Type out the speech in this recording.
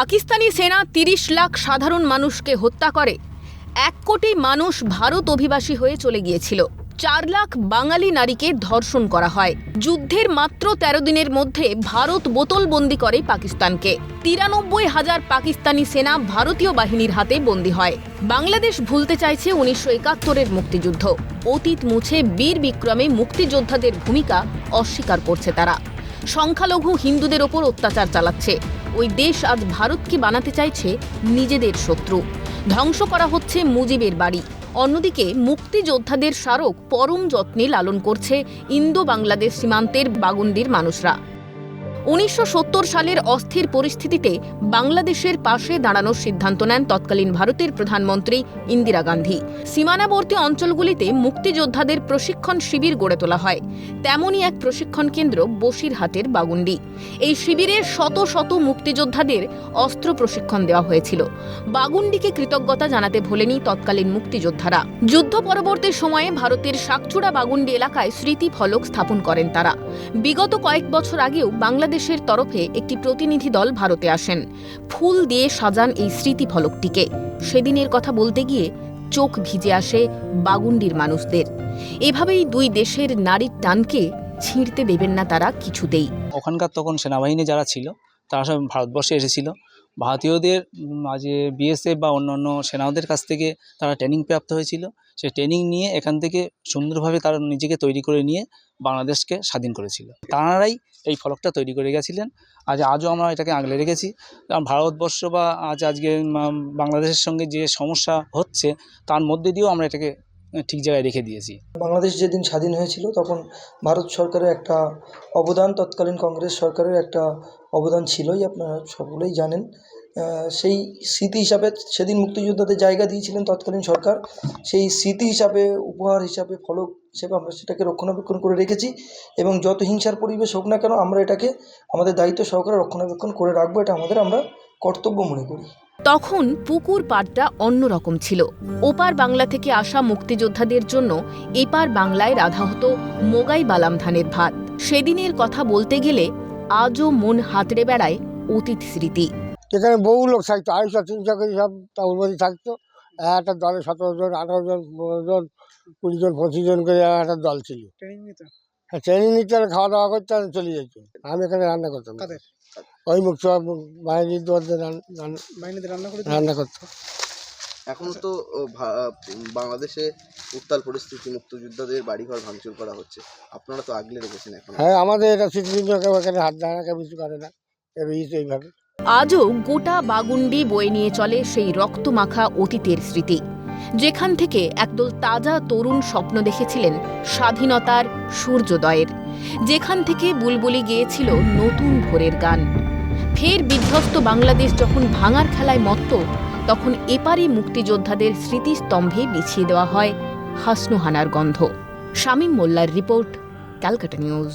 পাকিস্তানি সেনা তিরিশ লাখ সাধারণ মানুষকে হত্যা করে। এক কোটি মানুষ ভারত অভিবাসী হয়ে চলে গিয়েছিল। চার লাখ বাঙালি নারীকে ধর্ষণ করা হয়। যুদ্ধের মাত্র তেরো দিনের মধ্যে ভারত বোতলবন্দি করে পাকিস্তানকে। তিরানব্বই হাজার পাকিস্তানি সেনা ভারতীয় বাহিনীর হাতে বন্দী হয়। বাংলাদেশ ভুলতে চাইছে উনিশশো একাত্তরের মুক্তিযুদ্ধ। অতীত মুছে বীর বিক্রমে মুক্তিযোদ্ধাদের ভূমিকা অস্বীকার করছে তারা। সংখ্যালঘু হিন্দুদের ওপর অত্যাচার চালাচ্ছে। ওই দেশ আজ ভারতকে বানাতে চাইছে নিজেদের শত্রু। ধ্বংস করা হচ্ছে মুজিবের বাড়ি। অন্যদিকে মুক্তিযোদ্ধাদের স্মারক পরম যত্নে লালন করছে ইন্দো বাংলাদেশ সীমান্তের বাগুন্ডির মানুষরা। উনিশশো সত্তর সালের অস্থির পরিস্থিতিতে বাংলাদেশের পাশে দাঁড়ানোর সিদ্ধান্ত নেন তৎকালীন ভারতের প্রধানমন্ত্রী ইন্দিরা গান্ধী। সীমানাবর্তী অঞ্চলগুলিতে মুক্তিযোদ্ধাদের প্রশিক্ষণ শিবির গড়ে তোলা হয়। তেমনই এক প্রশিক্ষণ কেন্দ্র বসিরহাটের বাগুন্ডি। এই শিবিরে শত শত মুক্তিযোদ্ধাদের অস্ত্র প্রশিক্ষণ দেওয়া হয়েছিল। বাগুন্ডিকে কৃতজ্ঞতা জানাতে ভোলেনি তৎকালীন মুক্তিযোদ্ধারা। যুদ্ধ পরবর্তী সময়ে ভারতের শাকচুড়া বাগুন্ডি এলাকায় স্মৃতি ফলক স্থাপন করেন তারা। বিগত কয়েক বছর আগেও বাংলাদেশের তরফে একটি প্রতিনিধি দল ভারতে আসেন। ফুল দিয়ে সাজান এই স্মৃতি ফলকটিকে সেদিনের কথা বলতে গিয়ে চোখ ভিজে আসে বাগুন্ডির মানুষদের। এভাবেই দুই দেশের নারীর টানকে ছিঁড়তে দেবেন না তারা কিছুতেই। ওখানকার তখন সেনাবাহিনী যারা ছিল, তারা সব ভারতবর্ষে এসেছিল। ভারতীয়দের আজ বিএসএফ বা অন্যান্য সেনাদের কাছ থেকে তারা ট্রেনিং প্রাপ্ত হয়েছিল। সেই ট্রেনিং নিয়ে এখান থেকে সুন্দরভাবে তারা নিজেকে তৈরি করে নিয়ে বাংলাদেশকে স্বাধীন করেছিল। তাঁরাই এই ফলকটা তৈরি করে গেছিলেন। আজ, আজও আমরা এটাকে আগলে রেখেছি। কারণ ভারতবর্ষ বা আজ, আজকে বাংলাদেশের সঙ্গে যে সমস্যা হচ্ছে, তার মধ্যে দিয়েও আমরা এটাকে ঠিক জায়গায় রেখে দিয়েছি। বাংলাদেশ যেদিন স্বাধীন হয়েছিল, তখন ভারত সরকারের একটা অবদান, তৎকালীন কংগ্রেস সরকারের একটা অবদান ছিলই, আপনারা সকলেই জানেন। সেই স্মৃতি হিসাবে সেদিন মুক্তিযোদ্ধাদের জায়গা দিয়েছিলেন তৎকালীন সরকার। সেই স্মৃতি হিসাবে, উপহার হিসাবে, ফলক হিসেবে আমরা সেটাকে রক্ষণাবেক্ষণ করে রেখেছি এবং যত হিংসার পরিবেশ হোক না কেন, আমরা এটাকে আমাদের দায়িত্ব সহকারে রক্ষণাবেক্ষণ করে রাখব, এটা আমাদের আমরা কর্তব্য মনে করি। তখন পুকুর পাড়টা অন্যরকম ছিল। ওপার বাংলা থেকে আসা মুক্তিযোদ্ধাদের জন্য এপার বাংলায় রাধা হতো মোগাই বালাম ধানের ভাত। সেদিনের কথা বলতে গেলে আজও মন হাতড়ে বেড়ায় অতীত স্মৃতি। এখানে বহু লোক থাকতো আড়াইশো তিনশো করে সব থাকতো। একটা দলে সতেরো জন আঠারো জন পনেরো জন কুড়ি জন পঁচিশ জন করে একটা দল ছিল। হ্যাঁ ট্রেনিং নিতে আর খাওয়া দাওয়া করতে চলে যেত। আমি এখানে রান্না করতাম? ওই মুক্ত রান্না করে রান্না এখন তো বাংলাদেশে উত্তাল পরিস্থিতি মুক্তিযোদ্ধাদের বাড়িঘর ভাঙচুর করা হচ্ছে। আপনারা তো আগলে রেখেছেন এখন। হ্যাঁ আমাদের এটা স্মৃতিচিহ্ন কেউ এখানে হাত কেউ কিছু করে না। এইভাবে। আজও গোটা বাগুন্ডি বয়ে নিয়ে চলে সেই রক্তমাখা অতীতের স্মৃতি। যেখান থেকে একদল তাজা তরুণ স্বপ্ন দেখেছিলেন স্বাধীনতার সূর্যোদয়ের। যেখান থেকে বুলবুলি গেয়েছিল নতুন ভোরের গান। ফের বিধ্বস্ত বাংলাদেশ যখন ভাঙার খেলায় মত্ত, তখন এপারে মুক্তিযোদ্ধাদের স্মৃতিস্তম্ভে বিছিয়ে দেওয়া হয় হাসনুহানার গন্ধ। শামীম মোল্লার রিপোর্ট, ক্যালকাটা নিউজ।